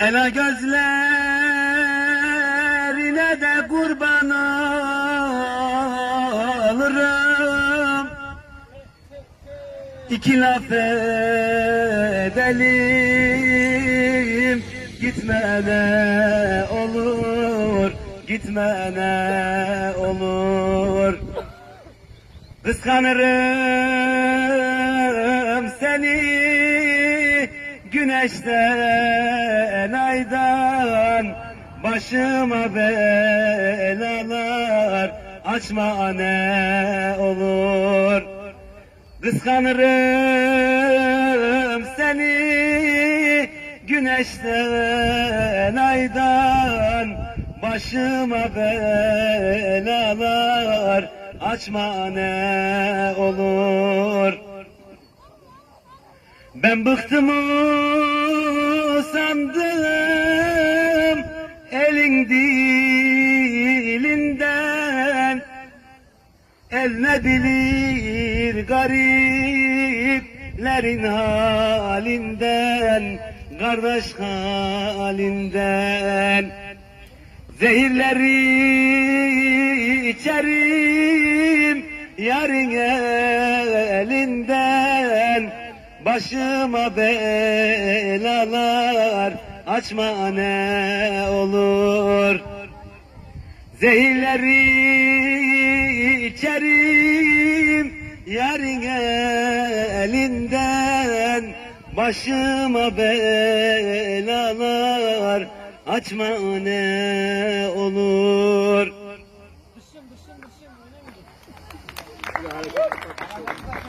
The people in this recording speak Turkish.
Ela gözlerine de kurban olurum. İki laf edelim Gitme ne olur Gitme ne olur. Kıskanırım seni güneşten aydan Başıma belalar. Açma ne olur. Kıskanırım seni güneşten aydan Başıma belalar. Açma ne olur Ben bıktım sandım elin dilinden. El ne bilir gariplerin halinden Kardeş halinden. Zehirleri içerim yarın elinden Başıma belalar açma ne olur. Zehirleri içerim yarın elinden. Başıma belalar açma ne olur. Dışım oynamayın.